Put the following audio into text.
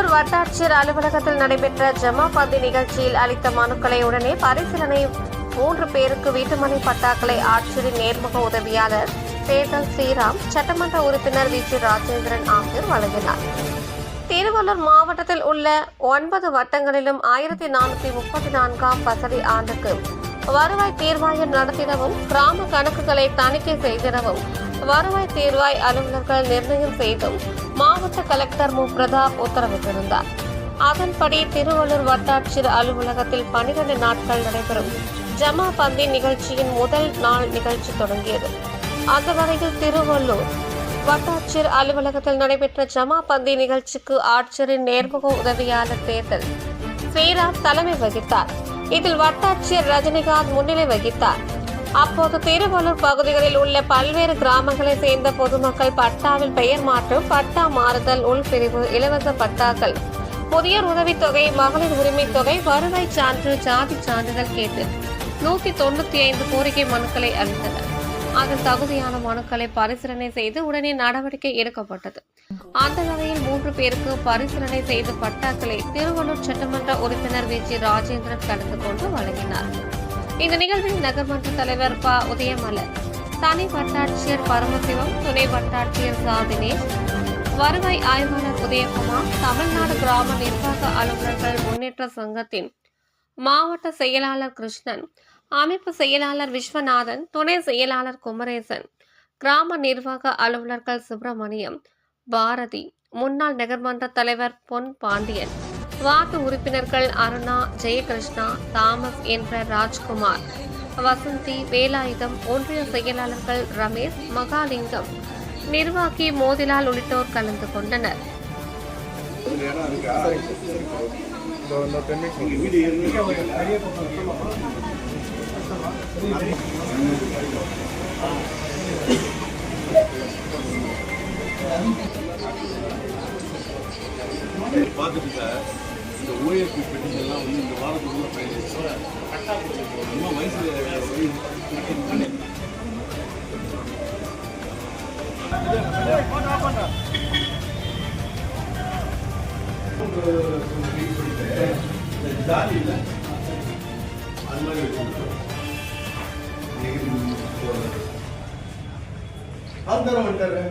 திருவள்ளூர் வட்டாட்சியர் அலுவலகத்தில் நடைபெற்ற ஜமாபந்தி நிகழ்ச்சியில் அளித்த மனுக்களை உடனே பரிசீலனை மூன்று பேருக்கு வீட்டுமனை பட்டாக்களை ஆட்சியரின் நேர்முக உதவியாளர் தேர்தல் ஸ்ரீராம் சட்டமன்ற உறுப்பினர் வி. சி ராஜேந்திரன் ஆகியோர் வழங்கினார். திருவள்ளூர் மாவட்டத்தில் உள்ள ஒன்பது வட்டங்களிலும் ஆயிரத்தி நானூற்றி முப்பத்தி நான்காம் வசதி ஆண்டுக்கு வருவாய் தீர்வாயம் நடத்திடவும் கிராம கணக்குகளை தணிக்கை செய்திடவும் வருவாய் தீர்வாய் அலுவலர்கள் நிர்ணயம் செய்தும் மாவட்ட கலெக்டர் மு. பிரதாப் உத்தரவிட்டிருந்தார். அதன்படி திருவள்ளூர் வட்டாட்சியர் அலுவலகத்தில் பனிரெண்டு நாட்கள் நடைபெறும் ஜமா பந்தி நிகழ்ச்சியின் முதல் நாள் நிகழ்ச்சி தொடங்கியது. அந்த வகையில் திருவள்ளூர் வட்டாட்சியர் அலுவலகத்தில் நடைபெற்ற ஜமா பந்தி நிகழ்ச்சிக்கு ஆட்சியரின் நேர்முக உதவியாளர் தேர்தல் ஸ்ரீராம் தலைமை வகித்தார். இதில் வட்டாட்சியர் ரஜினிகாந்த் முன்னிலை வகித்தார். அப்போது திருவள்ளூர் பகுதிகளில் உள்ள பல்வேறு கிராமங்களை சேர்ந்த பொதுமக்கள் பட்டாவில் பெயர் மாற்றம் பட்டா மாறுதல் உள்பிரிவு இலவச பட்டாக்கள். புதிய உதவித்தொகை மகளிர் உரிமைத் தொகை வருவாய் சான்று ஜாதி சான்றிதழ் கேட்டு நூத்தி தொண்ணூத்தி ஐந்து கோரிக்கை மனுக்களை அளித்தனர். அதில் தகுதியான மனுக்களை பரிசீலனை செய்து உடனே நடவடிக்கை எடுக்கப்பட்டது. அந்த வகையில் மூன்று பேருக்கு பரிசீலனை செய்த பட்டாக்களை திருவள்ளூர் சட்டமன்ற உறுப்பினர் வி. ஜி. ராஜேந்திரன் கலந்து கொண்டு வழங்கினார். இந்த நிகழ்வில் நகர்மன்ற தலைவர் ப. உதயமலர் தனி வட்டாட்சியர் பரமசிவம் துணை வட்டாட்சியர் சா. தினேஷ் வருவாய் ஆய்வாளர் உதயகுமார் தமிழ்நாடு கிராம நிர்வாக அலுவலர்கள் முன்னேற்ற சங்கத்தின் மாவட்ட செயலாளர் கிருஷ்ணன் அமைப்பு செயலாளர் விஸ்வநாதன் துணை செயலாளர் குமரேசன் கிராம நிர்வாக அலுவலர்கள் சுப்பிரமணியம் பாரதி முன்னாள் நகர்மன்ற தலைவர் பொன் பாண்டியன் வார்டு உறுப்பினர்கள் அருணா ஜெயகிருஷ்ணா தாமஸ் என்ற ராஜ்குமார் வசந்தி வேலாயுதம் ஒன்றிய செயலாளர்கள் ரமேஷ் மகாலிங்கம் நிர்வாகி மோதிலால் உள்ளிட்டோர் கலந்து கொண்டனர். பார்த்துட்டு இந்த ஓஎஸ்பி பெட்டிங் எல்லாம் வந்து இந்த வாரத்துக்குள்ள பயணிச்சு. இன்னும் வயசு இல்லை அது மாதிரி வச்சுருக்கோம் ஆந்தரம் வந்துட்டாரு